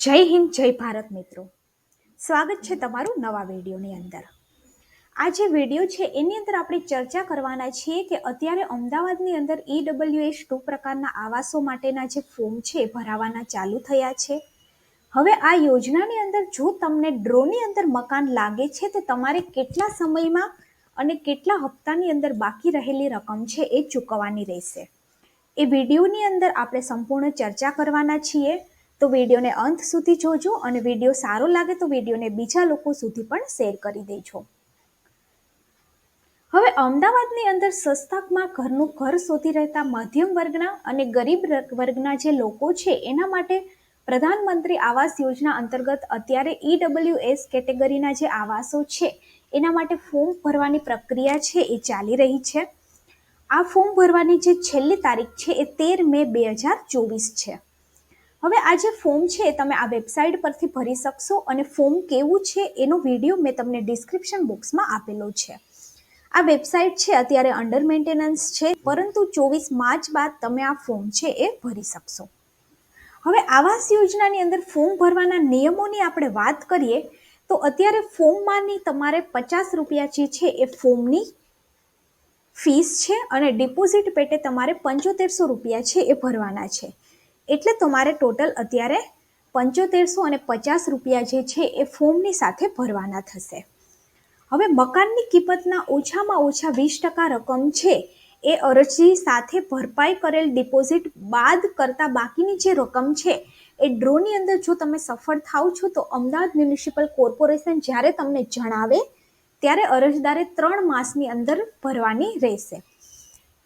જય હિન્દ, જય ભારત મિત્રો. સ્વાગત છે તમારું નવા વિડીયોની અંદર. આ જે વીડિયો છે, એની અંદર આપણે ચર્ચા કરવાના છીએ કે અત્યારે અમદાવાદની અંદર ઈડબ્લ્યુએસ ટુ પ્રકારના આવાસો માટેના જે ફોર્મ છે ભરાવાના ચાલુ થયા છે. હવે આ યોજનાની અંદર જો તમને ડ્રોની અંદર મકાન લાગે છે, તો તમારે કેટલા સમયમાં અને કેટલા હપ્તાની અંદર બાકી રહેલી રકમ છે, એ ચૂકવવાની રહેશે. એ વિડીયોની અંદર આપણે સંપૂર્ણ ચર્ચા કરવાના છીએ. તો વિડીયોને અંત સુધી જોજો અને વીડિયો સારો લાગે તો વિડીયોને બીજા લોકો સુધી પણ શેર કરી દેજો. હવે અમદાવાદની અંદર સસ્તાકમાં ઘરનું ઘર શોધી રહેતા મધ્યમ વર્ગના અને ગરીબ વર્ગના જે લોકો છે, એના માટે પ્રધાનમંત્રી આવાસ યોજના અંતર્ગત અત્યારે ઈડબ્લ્યુએસ કેટેગરીના જે આવાસો છે, એના માટે ફોર્મ ભરવાની પ્રક્રિયા છે, એ ચાલી રહી છે. આ ફોર્મ ભરવાની જે છેલ્લી તારીખ છે, એ તેર મે બે હજાર ચોવીસ છે. હવે આ જે ફોર્મ છે, તમે આ વેબસાઇટ પરથી ભરી શકશો અને ફોર્મ કેવું છે એનો વીડિયો મેં તમને ડિસ્ક્રિપ્શન બોક્સમાં આપેલો છે. આ વેબસાઇટ છે, અત્યારે અંડર મેન્ટેનન્સ છે, પરંતુ ચોવીસ માર્ચ બાદ તમે આ ફોર્મ છે એ ભરી શકશો. હવે આવાસ યોજનાની અંદર ફોર્મ ભરવાના નિયમોની આપણે વાત કરીએ, તો અત્યારે ફોર્મમાંની તમારે પચાસ રૂપિયા જે છે એ ફોર્મની ફીસ છે અને ડિપોઝિટ પેટે તમારે પંચોતેરસો રૂપિયા છે એ ભરવાના છે. એટલે તમારે ટોટલ અત્યારે પંચોતેરસો અને પચાસ રૂપિયા જે છે એ ફોર્મની સાથે ભરવાના થશે. હવે મકાનની કિંમતના ઓછામાં ઓછા વીસ ટકા રકમ છે એ અરજી સાથે ભરપાઈ કરેલ ડિપોઝિટ બાદ કરતાં બાકીની જે રકમ છે એ ડ્રોની અંદર જો તમે સફળ થાવ છો તો અમદાવાદ મ્યુનિસિપલ કોર્પોરેશન જ્યારે તમને જણાવે ત્યારે અરજદારે ત્રણ માસની અંદર ભરવાની રહેશે.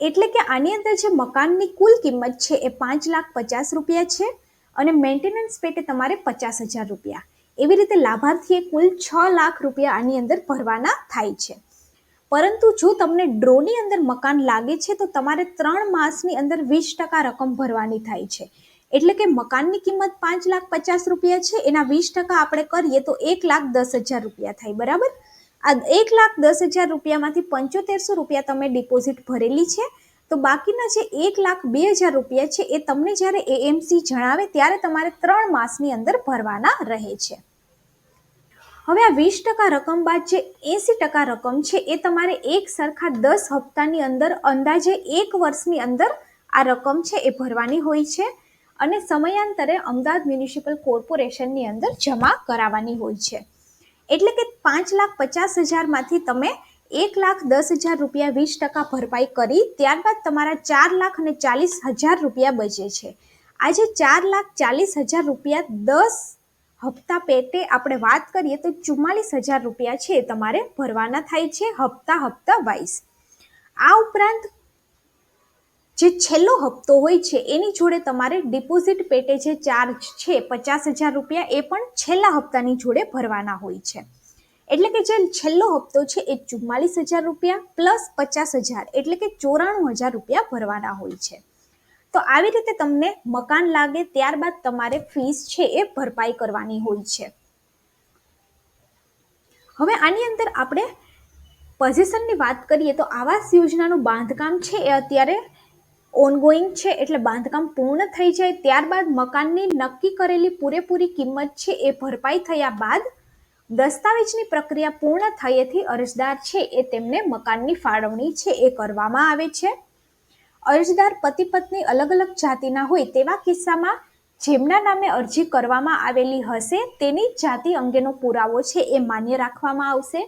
એટલે કે આની અંદર જે મકાનની કુલ કિંમત છે એ પાંચ લાખ પચાસ રૂપિયા છે અને મેન્ટેનન્સ પેટે તમારે પચાસ હજાર રૂપિયા. એવી રીતે લાભાર્થીએ કુલ છ લાખ રૂપિયા આની અંદર ભરવાના થાય છે. પરંતુ જો તમને ડ્રોની અંદર મકાન લાગે છે તો તમારે ત્રણ માસની અંદર વીસ ટકા રકમ ભરવાની થાય છે. એટલે કે મકાનની કિંમત પાંચ લાખ પચાસ રૂપિયા છે, એના વીસ ટકા આપણે કરીએ તો એક લાખ દસ હજાર રૂપિયા થાય, બરાબર? આ એક લાખ દસ હજાર રૂપિયામાંથી પંચોતેરસો રૂપિયા તમે ડિપોઝિટ ભરેલી છે. તો બાકીના જે એક લાખ બે હજાર રૂપિયા છે એ તમને જ્યારે એએમસી જણાવે ત્યારે તમારે ત્રણ માસની અંદર ભરવાના રહે છે. હવે આ વીસ ટકા રકમ બાદ જે એંસી ટકા રકમ છે એ તમારે એક સરખા દસ હપ્તાની અંદર અંદાજે એક વર્ષની અંદર આ રકમ છે એ ભરવાની હોય છે અને સમયાંતરે અમદાવાદ મ્યુનિસિપલ કોર્પોરેશનની અંદર જમા કરાવવાની હોય છે. એટલે કે પાંચ લાખ પચાસ હજારમાંથી તમે એક લાખ દસ હજાર રૂપિયા વીસ ટકા ભરપાઈ કરી, ત્યારબાદ તમારા ચાર લાખ અને ચાલીસ હજાર રૂપિયા બચે છે. આજે ચાર લાખ ચાલીસ હજાર રૂપિયા દસ હપ્તા પેટે આપણે વાત કરીએ તો ચુમ્માલીસ હજાર રૂપિયા છે તમારે ભરવાના થાય છે હપ્તા હપ્તા વાઇઝ આ ઉપરાંત જે છેલ્લો હપ્તો હોય છે, એની જોડે તમારે ડિપોઝિટ પેટે જે ચાર્જ છે, પચાસ હજાર રૂપિયા, એ પણ છેલ્લા હપ્તાની જોડે ભરવાના હોય છે. એટલે કે જે છેલ્લો હપ્તો છે, એ ચુમ્માલીસ હજાર રૂપિયા પ્લસ પચાસ હજાર, એટલે કે ચોરાણું હજાર રૂપિયા ભરવાના હોય છે. તો આવી રીતે તમને મકાન લાગે, ત્યારબાદ તમારે ફીસ છે, એ ભરપાઈ કરવાની હોય છે. હવે આની અંદર આપણે પોઝિશનની વાત કરીએ, તો આવાસ યોજનાનું બાંધકામ છે, એ અત્યારે ઓનગોઈંગ છે એટલે બાંધકામ પૂર્ણ થઈ જાય ત્યારબાદ મકાનની નક્કી કરેલી પૂરેપૂરી કિંમત છે એ ભરપાઈ થયા બાદ દસ્તાવેજની પ્રક્રિયા પૂર્ણ થયેથી અરજદાર છે એ તેમને મકાનની ફાળવણી છે એ કરવામાં આવે છે. અરજદાર પતિ પત્ની અલગ અલગ જાતિના હોય તેવા કિસ્સામાં જેમના નામે અરજી કરવામાં આવેલી હશે તેની જાતિ અંગેનો પુરાવો છે એ માન્ય રાખવામાં આવશે.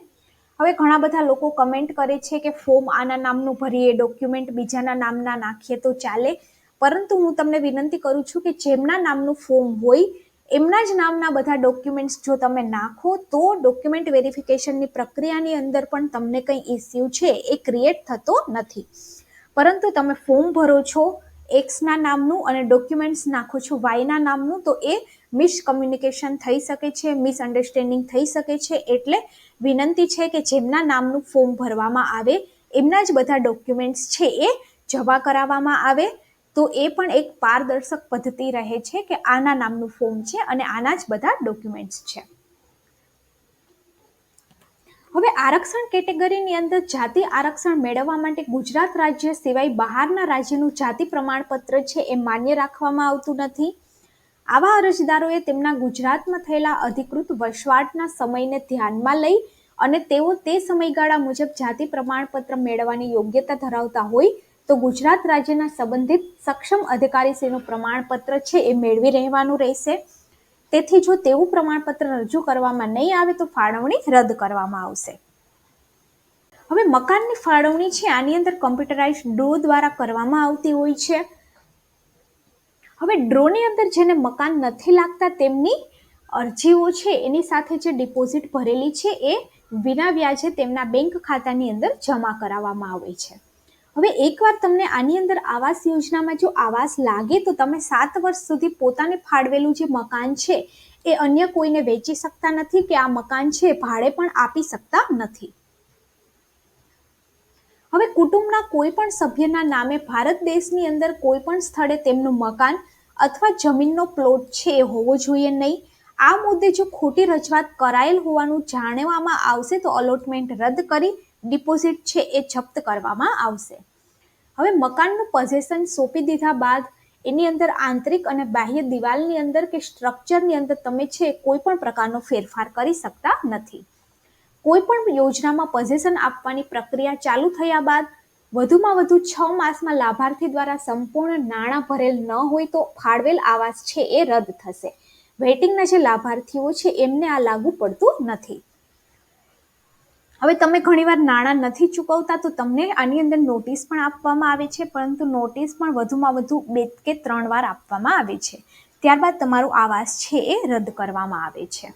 હવે ઘણા બધા લોકો કમેન્ટ કરે છે કે ફોર્મ આના નામનું ભરીએ ડોક્યુમેન્ટ બીજાના નામના નાખીએ, તો ચાલે. પરંતુ હું તમને વિનંતી કરું છું કે જેમના નામનું ફોર્મ હોય, એમના જ નામના બધા ડોક્યુમેન્ટ્સ જો તમે નાખો, તો ડોક્યુમેન્ટ વેરિફિકેશનની પ્રક્રિયાની અંદર પણ તમને કંઈ ઇસ્યુ છે એ ક્રિએટ થતો નથી. પરંતુ તમે ફોર્મ ભરો છો એક્સના નામનું અને ડોક્યુમેન્ટ્સ નાખો છો વાયના નામનું, તો એ મિસકમ્યુનિકેશન થઈ શકે છે મિસઅન્ડરસ્ટેન્ડિંગ થઈ શકે છે. એટલે વિનંતી છે કે જેમના નામનું ફોર્મ ભરવામાં આવે, એમના જ બધા ડોક્યુમેન્ટ્સ છે એ જમા કરાવવામાં આવે. તો એ પણ એક પારદર્શક પદ્ધતિ રહે છે કે આના નામનું ફોર્મ છે અને આના જ બધા ડોક્યુમેન્ટ્સ છે. હવે આરક્ષણ કેટેગરીની અંદર જાતિ આરક્ષણ મેળવવા માટે ગુજરાત રાજ્ય સિવાય બહારના રાજ્યનું જાતિ પ્રમાણપત્ર છે એ માન્ય રાખવામાં આવતું નથી. આવા અરજદારોએ તેમના ગુજરાતમાં થયેલા અધિકૃત વસવાટના સમયને ધ્યાનમાં લઈ અને તેઓ તે સમયગાળા મુજબ જાતિ પ્રમાણપત્ર મેળવવાની યોગ્યતા ધરાવતા હોય તો ગુજરાત રાજ્યના સંબંધિત સક્ષમ અધિકારીશ્રીનું પ્રમાણપત્ર છે એ મેળવી રહેવાનું રહેશે. તેથી જો તેવું પ્રમાણપત્ર રજૂ કરવામાં નહીં આવે તો ફાળવણી રદ કરવામાં આવશે. હવે મકાનની ફાળવણી છે, આની અંદર કમ્પ્યુટરાઇઝ ડ્રો દ્વારા કરવામાં આવતી હોય છે. હવે ડ્રોની અંદર જેને મકાન નથી લાગતા તેમની અરજીઓ છે, એની સાથે જે ડિપોઝિટ ભરેલી છે, એ વિના વ્યાજે તેમના બેંક ખાતાની અંદર જમા કરાવવામાં આવે છે. હવે એકવાર તમને આની અંદર આવાસ યોજનામાં જો આવાસ લાગે તો તમે સાત વર્ષ સુધી પોતાને ફાળવેલું જે મકાન છે, એ અન્ય કોઈને વેચી શકતા નથી કે આ મકાન છે ભાડે પણ આપી શકતા નથી. હવે કુટુંબના કોઈ પણ સભ્યના નામે ભારત દેશની અંદર કોઈ પણ સ્થળે તેમનું મકાન અથવા જમીનનો પ્લોટ છે એ હોવો જોઈએ નહીં. આ મુદ્દે જો ખોટી રજૂઆત કરાયેલ હોવાનું જાણવામાં આવશે તો અલોટમેન્ટ રદ કરી ડિપોઝિટ છે એ જપ્ત કરવામાં આવશે. હવે મકાનનું પઝેશન સોંપી દીધા બાદ એની અંદર આંતરિક અને બાહ્ય દિવાલની અંદર કે સ્ટ્રક્ચરની અંદર તમે છે કોઈ પણ પ્રકારનો ફેરફાર કરી શકતા નથી. કોઈ પણ યોજનામાં પઝેશન આપવાની પ્રક્રિયા ચાલુ થયા બાદ વધુમાં વધુ છ માસમાં લાભાર્થી દ્વારા સંપૂર્ણ નાણાં ભરેલ ન હોય તો ફાળવેલ આવાસ છે એ રદ થશે. વેઇટિંગના જે લાભાર્થીઓ છે એમને આ લાગુ પડતું નથી. હવે તમે ઘણીવાર નાણાં નથી ચૂકવતા તો તમને આની અંદર નોટિસ પણ આપવામાં આવે છે, પરંતુ નોટિસ પણ વધુમાં વધુ બે કે ત્રણ વાર આપવામાં આવે છે. ત્યારબાદ તમારો આવાસ છે એ રદ કરવામાં આવે છે.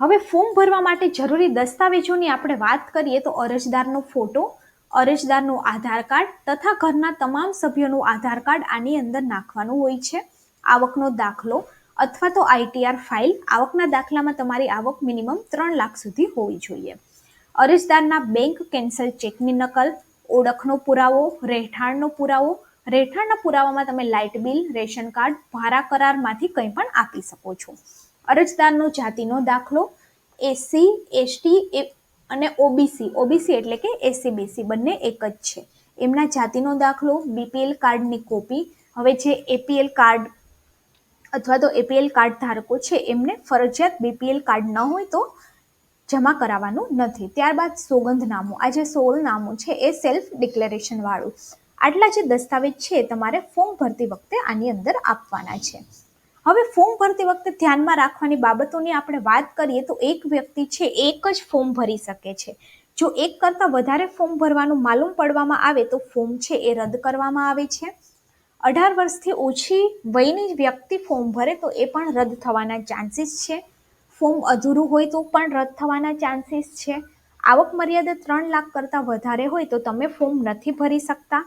હવે ફોર્મ ભરવા માટે જરૂરી દસ્તાવેજોની આપણે વાત કરીએ તો અરજદારનો ફોટો, અરજદારનું આધાર કાર્ડ તથા ઘરના તમામ સભ્યોનું આધાર કાર્ડ આની અંદર નાખવાનું હોય છે. આવકનો દાખલો અથવા તો આઈટીઆર ફાઇલ આવકના દાખલામાં તમારી આવક મિનિમમ ત્રણ લાખ સુધી હોવી જોઈએ. અરજદારના બેંક કેન્સલ ચેકની નકલ, ઓળખનો પુરાવો, રહેઠાણનો પુરાવો, રહેઠાણના પુરાવામાં તમે લાઇટ બિલ, રેશન કાર્ડ, ભાડા કરારમાંથી કંઈ પણ આપી શકો છો. અરજદારનો જાતિનો દાખલો એસસી એસટી અને ઓબીસી. ઓબીસી એટલે કે એસસી બીસી બંને એક જ છે. એમના જાતિનો દાખલો, બીપીએલ કાર્ડની કોપી. હવે જે એપીએલ કાર્ડ અથવા તો એપીએલ કાર્ડ ધારકો છે, એમને ફરજિયાત બીપીએલ કાર્ડ ન હોય તો જમા કરાવવાનું નથી. ત્યારબાદ સોગંધનામું આ જે સોળનામું છે, એ સેલ્ફ ડિક્લેરેશનવાળું આટલા જે દસ્તાવેજ છે, તમારે ફોર્મ ભરતી વખતે આની અંદર આપવાના છે. હવે ફોર્મ ભરતી વખતે ધ્યાનમાં રાખવાની બાબતોની આપણે વાત કરીએ તો એક વ્યક્તિ છે, એક જ ફોર્મ ભરી શકે છે. જો એક કરતાં વધારે ફોર્મ ભરવાનું માલુમ પડવામાં આવે તો ફોર્મ છે, એ રદ કરવામાં આવે છે. અઢાર વર્ષથી ઓછી વયની વ્યક્તિ ફોર્મ ભરે તો એ પણ રદ થવાના ચાન્સીસ છે. ફોર્મ અધૂરું હોય તો પણ રદ થવાના ચાન્સીસ છે. આવક મર્યાદા ત્રણ લાખ કરતાં વધારે હોય તો તમે ફોર્મ નથી ભરી શકતા.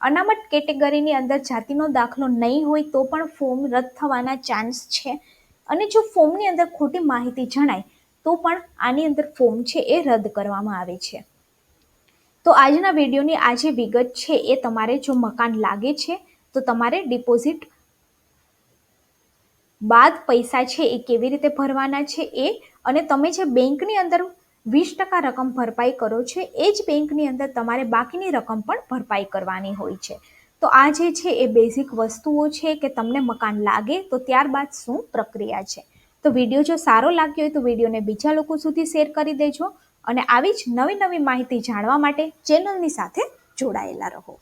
અનામત કેટેગરીની અંદર જાતિનો દાખલો નહીં હોય તો પણ ફોર્મ રદ થવાના ચાન્સ છે. અને જો ફોર્મની અંદર ખોટી માહિતી જણાય, તો પણ આની અંદર ફોર્મ છે એ રદ કરવામાં આવે છે. તો આજના વિડીયોની આ જે વિગત છે એ તમારે જો મકાન લાગે છે તો તમારે ડિપોઝિટ બાદ પૈસા છે એ કેવી રીતે ભરવાના છે એ? અને તમે જે બેંકની અંદર વીસ ટકા રકમ ભરપાઈ કરો છો, એ જ બેંકની અંદર તમારે બાકીની રકમ પણ ભરપાઈ કરવાની હોય છે. તો આ જે છે એ બેઝિક વસ્તુઓ છે કે તમને મકાન લાગે, તો ત્યારબાદ શું પ્રક્રિયા છે? તો વીડિયો જો સારો લાગ્યો હોય તો વિડીયોને બીજા લોકો સુધી શેર કરી દેજો અને આવી જ નવી નવી માહિતી જાણવા માટે ચેનલની સાથે જોડાયેલા રહો.